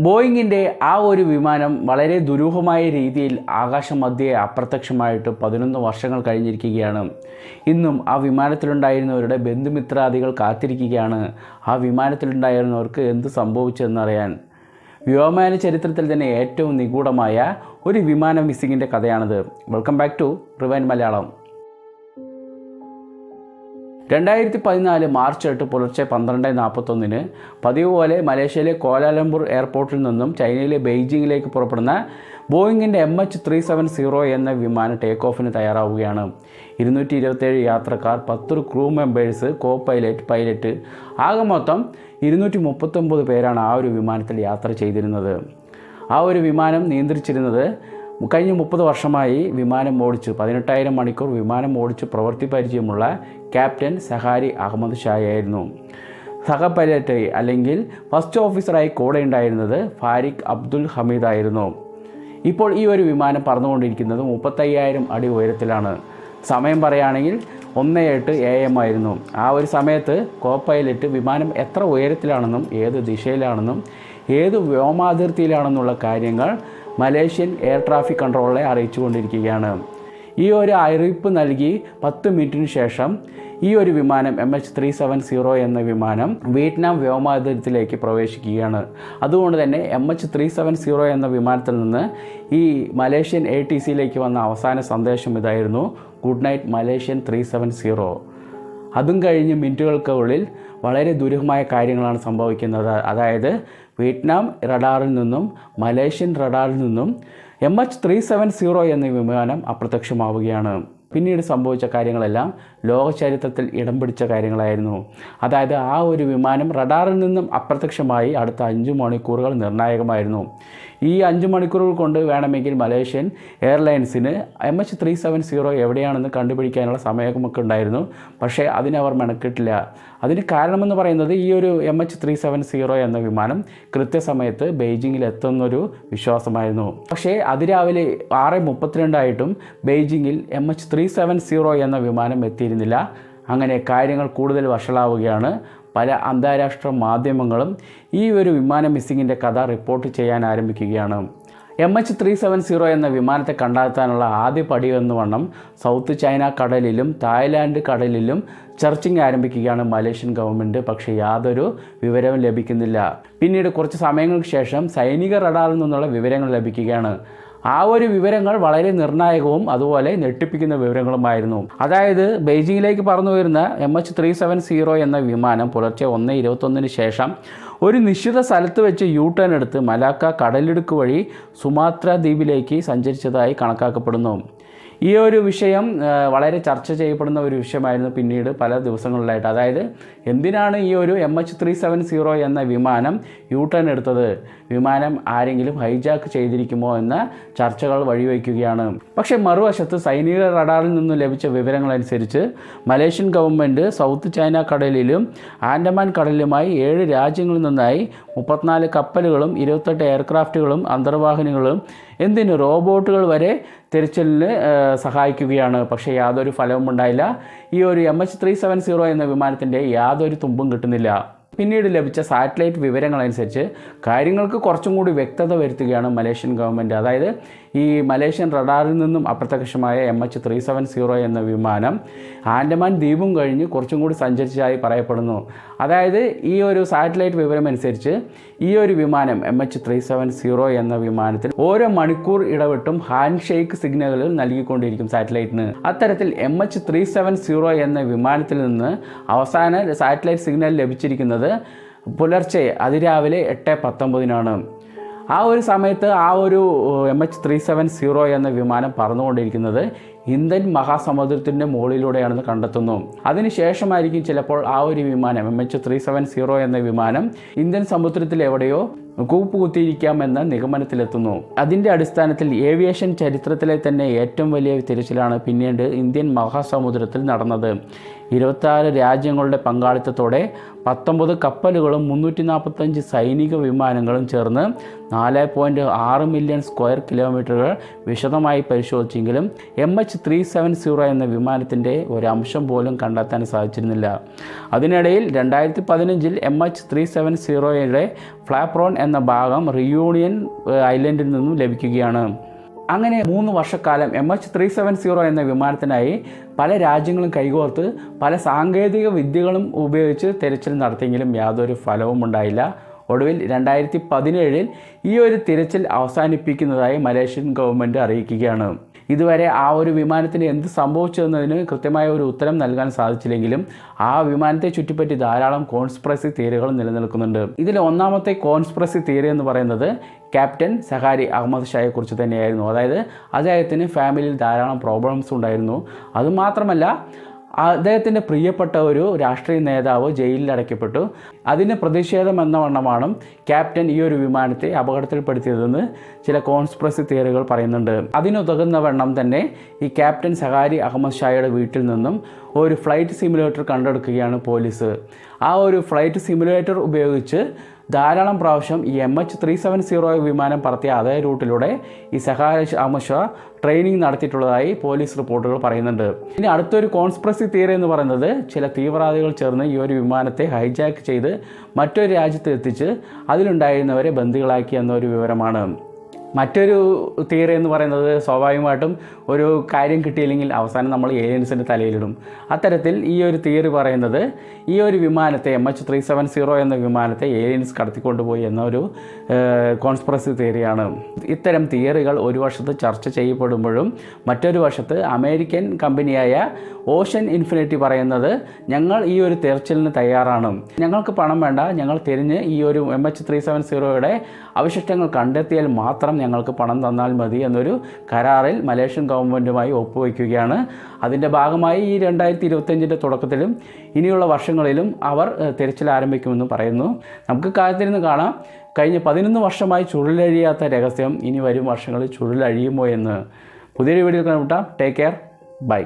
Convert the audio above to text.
ബോയിങ്ങിന്റെ ആ ഒരു വിമാനം വളരെ ദുരൂഹമായ രീതിയിൽ ആകാശമധ്യേ അപ്രത്യക്ഷമായിട്ട് പതിനൊന്ന് വർഷങ്ങൾ കഴിഞ്ഞിരിക്കുകയാണ്. ഇന്നും ആ വിമാനത്തിലുണ്ടായിരുന്നവരുടെ ബന്ധുമിത്രാദികൾ കാത്തിരിക്കുകയാണ്. ആ വിമാനത്തിലുണ്ടായിരുന്നവർക്ക് എന്ത് സംഭവിച്ചെന്നറിയാൻ. വ്യോമയാന ചരിത്രത്തിൽ തന്നെ ഏറ്റവും നിഗൂഢമായ ഒരു വിമാനം മിസ്സിങ്ങിന്റെ കഥയാണിത്. Welcome back to rewind Malayalam. രണ്ടായിരത്തി പതിനാല് മാർച്ച് എട്ട് പുലർച്ചെ പന്ത്രണ്ട് നാൽപ്പത്തൊന്നിന് പതിവ് പോലെ മലേഷ്യയിലെ കോലാലംപൂർ എയർപോർട്ടിൽ നിന്നും ചൈനയിലെ ബെയ്ജിങ്ങിലേക്ക് പുറപ്പെടുന്ന ബോയിങ്ങിന്റെ M H three seven zero എന്ന വിമാനം ടേക്ക് ഓഫിന് തയ്യാറാവുകയാണ്. ഇരുന്നൂറ്റി ഇരുപത്തേഴ് യാത്രക്കാർ പത്ത് crew members co pilot pilot ആകെ മൊത്തം ഇരുന്നൂറ്റി മുപ്പത്തൊമ്പത് പേരാണ് ആ ഒരു വിമാനത്തിൽ യാത്ര ചെയ്തിരുന്നത്. ആ ഒരു വിമാനം നിയന്ത്രിച്ചിരുന്നത് കഴിഞ്ഞ മുപ്പത് വർഷമായി വിമാനം ഓടിച്ച്. പതിനെട്ടായിരം മണിക്കൂർ വിമാനം ഓടിച്ച് പ്രവൃത്തി പരിചയമുള്ള ക്യാപ്റ്റൻ സഹാരി അഹമ്മദ് ഷായായിരുന്നു സഹപൈലറ്റ് അല്ലെങ്കിൽ ഫസ്റ്റ് ഓഫീസറായി കൂടെ ഉണ്ടായിരുന്നത് ഫാരിഖ് അബ്ദുൽ ഹമീദ് ആയിരുന്നു. ഇപ്പോൾ ഈ ഒരു വിമാനം പറന്നുകൊണ്ടിരിക്കുന്നത് മുപ്പത്തയ്യായിരം അടി ഉയരത്തിലാണ്. സമയം പറയുകയാണെങ്കിൽ ഒന്ന് എട്ട് എ എം ആയിരുന്നു. ആ ഒരു സമയത്ത് കോ പൈലറ്റ് വിമാനം എത്ര ഉയരത്തിലാണെന്നും ഏത് ദിശയിലാണെന്നും ഏത് വ്യോമാതിർത്തിയിലാണെന്നുള്ള കാര്യങ്ങൾ മലേഷ്യൻ എയർ ട്രാഫിക് കൺട്രോളറെ അറിയിച്ചുകൊണ്ടിരിക്കുകയാണ്. ഈ ഒരു അറിയിപ്പ് നൽകി പത്ത് മിനിറ്റിന് ശേഷം ഈ ഒരു വിമാനം M H three seven zero എന്ന വിമാനം വിയറ്റ്നാം വ്യോമാതിരത്തിലേക്ക് പ്രവേശിക്കുകയാണ്. അതുകൊണ്ട് തന്നെ M H three seven zero എന്ന വിമാനത്തിൽ നിന്ന് ഈ മലേഷ്യൻ എ ടി സിയിലേക്ക് വന്ന അവസാന സന്ദേശം ഇതായിരുന്നു good night Malaysian three seven zero അതും കഴിഞ്ഞ് മിനിറ്റുകൾക്കുള്ളിൽ വളരെ ദുരൂഹമായ കാര്യങ്ങളാണ് സംഭവിക്കുന്നത്. അതായത് വിയറ്റ്നാം റഡാറിൽ നിന്നും മലേഷ്യൻ റഡാറിൽ നിന്നും M H three seven zero എന്ന വിമാനം അപ്രത്യക്ഷമാവുകയാണ്. പിന്നീട് സംഭവിച്ച കാര്യങ്ങളെല്ലാം ലോക ചരിത്രത്തിൽ ഇടം പിടിച്ച കാര്യങ്ങളായിരുന്നു. അതായത് ആ ഒരു വിമാനം റഡാറിൽ നിന്നും അപ്രത്യക്ഷമായി അടുത്ത അഞ്ച് മണിക്കൂറുകൾ നിർണായകമായിരുന്നു. ഈ അഞ്ച് മണിക്കൂറുകൾ കൊണ്ട് വേണമെങ്കിൽ Malaysian എയർലൈൻസിന് M H three seven zero എവിടെയാണെന്ന് കണ്ടുപിടിക്കാനുള്ള സമയമൊക്കെ ഉണ്ടായിരുന്നു. പക്ഷേ അതിനവർ മെനക്കിട്ടില്ല. അതിന് കാരണമെന്ന് പറയുന്നത് ഈ ഒരു M H three seven zero എന്ന വിമാനം കൃത്യസമയത്ത് ബെയ്ജിങ്ങിൽ എത്തുന്നൊരു വിശ്വാസമായിരുന്നു. പക്ഷേ അതിരാവിലെ ആറ് മുപ്പത്തിരണ്ടായിട്ടും ബെയ്ജിങ്ങിൽ M H three seven zero എന്ന വിമാനം എത്തിയിരുന്നില്ല. അങ്ങനെ കാര്യങ്ങൾ കൂടുതൽ വഷളാവുകയാണ്. പല അന്താരാഷ്ട്ര മാധ്യമങ്ങളും ഈ ഒരു വിമാന മിസ്സിങ്ങിന്റെ കഥ റിപ്പോർട്ട് ചെയ്യാൻ ആരംഭിക്കുകയാണ്. M H three seven zero എന്ന വിമാനത്തെ കണ്ടെത്താനുള്ള ആദ്യ പടി എന്ന് വണ്ണം സൗത്ത് ചൈന കടലിലും തായ്ലാൻഡ് കടലിലും സെർച്ചിങ് ആരംഭിക്കുകയാണ് മലേഷ്യൻ ഗവൺമെന്റ് പക്ഷേ യാതൊരു വിവരവും ലഭിക്കുന്നില്ല. പിന്നീട് കുറച്ച് സമയങ്ങൾക്ക് ശേഷം സൈനിക റഡാറിൽ നിന്നുള്ള വിവരങ്ങൾ ലഭിക്കുകയാണ്. ആ ഒരു വിവരങ്ങൾ വളരെ നിർണായകവും അതുപോലെ ഞെട്ടിപ്പിക്കുന്ന വിവരങ്ങളുമായിരുന്നു. അതായത് ബെയ്ജിങ്ങിലേക്ക് പറന്നു വരുന്ന M H three seven zero എന്ന വിമാനം പുലർച്ചെ ഒന്ന് ഇരുപത്തൊന്നിന് ശേഷം ഒരു നിശ്ചിത സ്ഥലത്ത് വെച്ച് യു ടേൺ എടുത്ത് മലാക്ക കടലിടുക്ക് വഴി സുമാത്ര ദ്വീപിലേക്ക് സഞ്ചരിച്ചതായി കണക്കാക്കപ്പെടുന്നു. ഈ ഒരു വിഷയം വളരെ ചർച്ച ചെയ്യപ്പെടുന്ന ഒരു വിഷയമായിരുന്നു പിന്നീട് പല ദിവസങ്ങളിലായിട്ട്. അതായത് എന്തിനാണ് ഈ ഒരു M H three seven zero എന്ന വിമാനം യു ടേൺ എടുത്തത്? വിമാനം ആരെങ്കിലും ഹൈജാക്ക് ചെയ്തിരിക്കുമോ എന്ന ചർച്ചകൾ വഴിവെക്കുകയാണ്. പക്ഷേ മറുവശത്ത് സൈനിക റഡാറിൽ നിന്നും ലഭിച്ച വിവരങ്ങളനുസരിച്ച് മലേഷ്യൻ ഗവൺമെന്റ് സൗത്ത് ചൈന കടലിലും ആൻഡമാൻ കടലിലുമായി ഏഴ് രാജ്യങ്ങളിൽ നിന്നായി മുപ്പത്തിനാല് കപ്പലുകളും ഇരുപത്തെട്ട് എയർക്രാഫ്റ്റുകളും അന്തർവാഹിനികളും എന്തിന് റോബോട്ടുകൾ വരെ തിരച്ചിലിന് സഹായിക്കുകയാണ്. പക്ഷേ യാതൊരു ഫലവും ഉണ്ടായില്ല ഈ ഒരു M H three seven zero എന്ന വിമാനത്തിന്റെ യാതൊരു തുമ്പും കിട്ടുന്നില്ല. പിന്നീട് ലഭിച്ച സാറ്റലൈറ്റ് വിവരങ്ങളനുസരിച്ച് കാര്യങ്ങൾക്ക് കുറച്ചും കൂടി വ്യക്തത വരുത്തുകയാണ് മലേഷ്യൻ ഗവൺമെന്റ് അതായത് ഈ മലേഷ്യൻ റഡാറിൽ നിന്നും അപ്രത്യക്ഷമായ M H three seven zero എന്ന വിമാനം ആൻഡമാൻ ദ്വീപും കഴിഞ്ഞ് കുറച്ചും കൂടി സഞ്ചരിച്ചതായി പറയപ്പെടുന്നു. അതായത് ഈ ഒരു സാറ്റലൈറ്റ് വിവരം അനുസരിച്ച് ഈ ഒരു വിമാനം M H three seven zero എന്ന വിമാനത്തിൽ ഓരോ മണിക്കൂർ ഇടവിട്ടും ഹാൻഡ് ഷെയ്ക്ക് സിഗ്നലുകൾ നൽകിക്കൊണ്ടിരിക്കും സാറ്റലൈറ്റിന്. അത്തരത്തിൽ M H three seven zero എന്ന വിമാനത്തിൽ നിന്ന് അവസാന സാറ്റലൈറ്റ് സിഗ്നൽ ലഭിച്ചിരിക്കുന്നത് പുലർച്ചെ അതിരാവിലെ എട്ട് പത്തൊമ്പതിനാണ്. ആ ഒരു സമയത്ത് ആ ഒരു M H three seven zero എന്ന വിമാനം പറന്നുകൊണ്ടിരിക്കുന്നത് ഇന്ത്യൻ മഹാസമുദ്രത്തിന്റെ മുകളിലൂടെയാണെന്ന് കണ്ടെത്തുന്നു. അതിനുശേഷമായിരിക്കും ചിലപ്പോൾ ആ ഒരു വിമാനം M H three seven zero എന്ന വിമാനം ഇന്ത്യൻ സമുദ്രത്തിൽ എവിടെയോ കൂപ്പ് കുത്തിയിരിക്കാമെന്ന നിഗമനത്തിലെത്തുന്നു. അതിന്റെ അടിസ്ഥാനത്തിൽ ഏവിയേഷൻ ചരിത്രത്തിലെ തന്നെ ഏറ്റവും വലിയ തിരച്ചിലാണ് പിന്നീട് ഇന്ത്യൻ മഹാസമുദ്രത്തിൽ നടന്നത്. ഇരുപത്താറ് രാജ്യങ്ങളുടെ പങ്കാളിത്തത്തോടെ പത്തൊമ്പത് കപ്പലുകളും മുന്നൂറ്റി നാൽപ്പത്തഞ്ച് സൈനിക വിമാനങ്ങളും ചേർന്ന് നാല് പോയിന്റ് ആറ് മില്യൺ സ്ക്വയർ കിലോമീറ്ററുകൾ വിശദമായി പരിശോധിച്ചെങ്കിലും M H three seven zero എന്ന വിമാനത്തിന്റെ ഒരംശം പോലും കണ്ടെത്താൻ സാധിച്ചിരുന്നില്ല. അതിനിടയിൽ രണ്ടായിരത്തി പതിനഞ്ചിൽ എം എച്ച് ത്രീ സെവൻ സീറോയുടെ ഫ്ലാപ്രോൺ എന്ന ഭാഗം റിയൂണിയൻ ഐലൻഡിൽ നിന്നും ലഭിക്കുകയാണ്. അങ്ങനെ മൂന്ന് വർഷക്കാലം M H three seven zero എന്ന വിമാനത്തിനായി പല രാജ്യങ്ങളും കൈകോർത്ത് പല സാങ്കേതിക വിദ്യകളും ഉപയോഗിച്ച് തിരച്ചിൽ നടത്തിയെങ്കിലും യാതൊരു ഫലവും ഉണ്ടായില്ല. ഒടുവിൽ രണ്ടായിരത്തി പതിനേഴിൽ ഈ ഒരു തിരച്ചിൽ അവസാനിപ്പിക്കുന്നതായി മലേഷ്യൻ ഗവൺമെന്റ് അറിയിക്കുകയാണ്. ഇതുവരെ ആ ഒരു വിമാനത്തിന് എന്ത് സംഭവിച്ചു എന്നതിന് കൃത്യമായ ഒരു ഉത്തരം നൽകാൻ സാധിച്ചില്ലെങ്കിലും ആ വിമാനത്തെ ചുറ്റിപ്പറ്റി ധാരാളം കോൺസ്പ്രസി തിയറികൾ നിലനിൽക്കുന്നുണ്ട്. ഇതിൽ ഒന്നാമത്തെ കോൺസ്പ്രസി തിയറി എന്ന് പറയുന്നത് ക്യാപ്റ്റൻ സഹാരി അഹമ്മദ് ഷായെ കുറിച്ച് തന്നെയായിരുന്നു. അതായത് അദ്ദേഹത്തിന് ഫാമിലിയിൽ ധാരാളം പ്രോബ്ലംസ് ഉണ്ടായിരുന്നു. അതുമാത്രമല്ല അദ്ദേഹത്തിന്റെ പ്രിയപ്പെട്ട ഒരു രാഷ്ട്രീയ നേതാവ് ജയിലിൽ അടയ്ക്കപ്പെട്ടു. അതിന് പ്രതിഷേധം എന്ന വണ്ണമാണ് ക്യാപ്റ്റൻ ഈ ഒരു വിമാനത്തെ അപകടത്തിൽപ്പെടുത്തിയതെന്ന് ചില കോൺസ്പ്രസി തിയറികൾ പറയുന്നുണ്ട്. അതിനുതകുന്ന വണ്ണം തന്നെ ഈ ക്യാപ്റ്റൻ സഹാരി അഹമ്മദ് ഷായുടെ വീട്ടിൽ നിന്നും ഒരു ഫ്ലൈറ്റ് സിമുലേറ്റർ കണ്ടെടുക്കുകയാണ് പോലീസ്. ആ ഒരു ഫ്ലൈറ്റ് സിമുലേറ്റർ ഉപയോഗിച്ച് ധാരാളം പ്രാവശ്യം ഈ M H three seven zero വിമാനം പറത്തിയ അതേ റൂട്ടിലൂടെ ഈ സഹാര അഹമ്മദ് ഷാ ട്രെയിനിങ് നടത്തിയിട്ടുള്ളതായി പോലീസ് റിപ്പോർട്ടുകൾ പറയുന്നുണ്ട്. ഇനി അടുത്തൊരു കോൺസ്പ്രസി തിയറി എന്ന് പറയുന്നത് ചില തീവ്രവാദികൾ ചേർന്ന് ഈ ഒരു വിമാനത്തെ ഹൈജാക്ക് ചെയ്ത് മറ്റൊരു രാജ്യത്ത് എത്തിച്ച് അതിലുണ്ടായിരുന്നവരെ ബന്ദികളാക്കി എന്നൊരു വിവരമാണ്. മറ്റൊരു തിയറി എന്ന് പറയുന്നത് സ്വാഭാവികമായിട്ടും ഒരു കാര്യം കിട്ടിയില്ലെങ്കിൽ അവസാനം നമ്മൾ ഏലിയൻസിന്റെ തലയിലിടും. അത്തരത്തിൽ ഈ ഒരു തിയറി പറയുന്നത് ഈ ഒരു വിമാനത്തെ M H three seven zero എന്ന വിമാനത്തെ ഏലിയൻസ് കടത്തിക്കൊണ്ടുപോയി എന്നൊരു കോൺസ്പിറസി തിയറിയാണ് ഇത്തരം തിയറികൾ ഒരു വശത്ത് ചർച്ച ചെയ്യപ്പെടുമ്പോഴും മറ്റൊരു വശത്ത് അമേരിക്കൻ കമ്പനിയായ ഓഷൻ ഇൻഫിനിറ്റി പറയുന്നത് ഞങ്ങൾ ഈ ഒരു തെരച്ചിലിന് തയ്യാറാണ്. ഞങ്ങൾക്ക് പണം വേണ്ട ഞങ്ങൾ തിരിഞ്ഞ് ഈ ഒരു എം എച്ച് ത്രീ സെവൻ സീറോയുടെ അവശിഷ്ടങ്ങൾ കണ്ടെത്തിയാൽ മാത്രം ഞങ്ങൾക്ക് പണം തന്നാൽ മതി എന്നൊരു കരാറിൽ മലേഷ്യൻ ഗവൺമെന്റുമായി ഒപ്പുവയ്ക്കുകയാണ് അതിന്റെ ഭാഗമായി ഈ രണ്ടായിരത്തി ഇരുപത്തഞ്ചിന്റെ തുടക്കത്തിലും ഇനിയുള്ള വർഷങ്ങളിലും അവർ തിരച്ചിൽ ആരംഭിക്കുമെന്ന് പറയുന്നു. നമുക്ക് കാത്തിരുന്ന് കാണാം. കഴിഞ്ഞ പതിനൊന്ന് വർഷമായി ചുരുളഴിയാത്ത രഹസ്യം ഇനി വരും വർഷങ്ങളിൽ ചുരുളഴിയുമോ എന്ന്. പുതിയൊരു വീഡിയോ കണ്ടുമുട്ടാം ടേക്ക് കെയർ ബൈ